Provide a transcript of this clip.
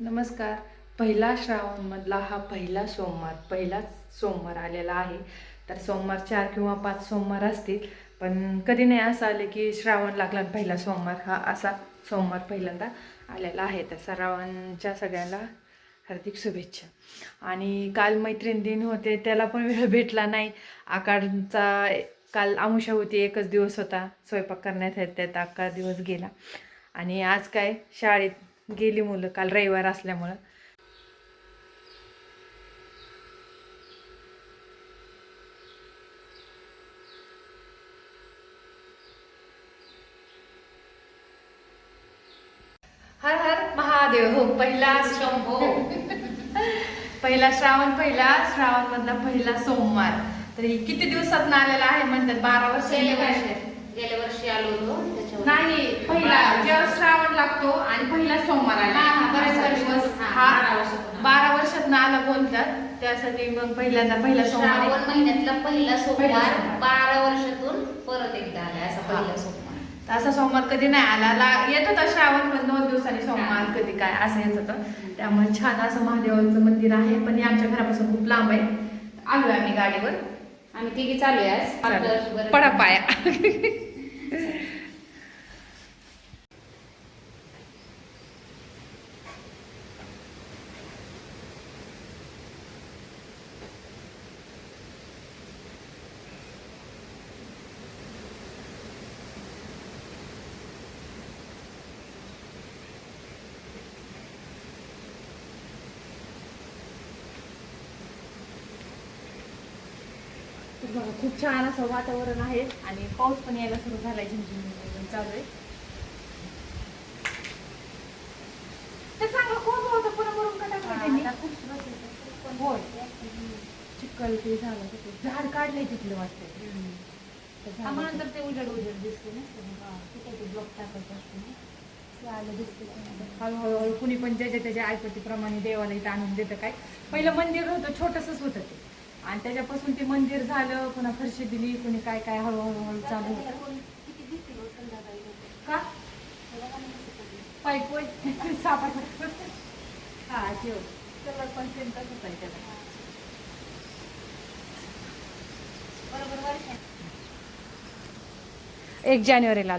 नमस्कार. पहिला श्रावणमधला हा पहिला सोमवार पहिलाच सोमवार आलेला आहे. तर सोमवार चार किंवा पाच सोमवार असतील पण कधी नाही असं आले की श्रावण लागला पहिला सोमवार हा असा सोमवार पहिल्यांदा आलेला आहे. तर श्रावणच्या सगळ्यांना हार्दिक शुभेच्छा. आणि काल मैत्रीण दिन होते त्याला पण वेळ भेटला नाही. आकाडचा काल आमुषा होती एकच दिवस होता. स्वयंपाक करण्यात येत त्यात अख्खा दिवस गेला. आणि आज काय? शाळेत गेली मुलं काल रविवार असल्यामुळं. हर हर महादेव हो पहिला शंभो. पहिला श्रावण पहिला श्रावण मधला पहिला सोमवार. तर हे किती दिवसात आलेला आहे म्हणतात? बारा वर्ष गेल्या वर्षी गेल्या वर्षी आलो होतो. नाही पहिला जेव्हा श्रावण लागतो आणि पहिला सोमवार आला बारा वर्षात आला बोलतात. त्यासाठी मग पहिल्यांदा पहिला सोमवार महिन्यातला पहिला सोमवार. बारा वर्षातून परत एकदा आला असा. पहिला सोमवार. असा सोमवार कधी नाही आला. ला- येत होता श्रावण पण दोन दिवसांनी सोमवार. कधी काय असं येत होतं. त्यामुळे छान असं महादेवाचं मंदिर आहे पण हे आमच्या घरापासून खूप लांब आहे. आलोय आम्ही गाडीवर. आम्ही तिघी चालू आहे पडा पाया. तर बघा, खूप छान असं वातावरण आहे आणि पाऊस पण यायला सुरू झालाय झिमझिम झिमझिम चालू आहे. ते चांगलं खूप होतं पुन्हा मरून का टाकलं? होय. चिखल ते झालं ते झाड काढलंय तिथलं वाटतं त्या म्हणून झाडाचं. तर ते उजेड उजेड दिसते ना. तिथे ते ब्लॉक टाकायचं असतं ना. हळूहळू हळू कुणी पण ज्याच्या त्याच्या ऐपतीप्रमाणे देवाला इथं आणून देतं काय. पहिलं मंदिर होतं छोटंसंच होतं ते. आणि त्याच्यापासून ते मंदिर झालं पुन्हा फरशी दिली कुणी काय काय हळूहळू हळू चालू. होतं किती दिसते हो संध्याकाळी का? पाईप सापाचं हा ठेव. कलर पण सेम तसंच आहे त्याला. एक जानेवारीला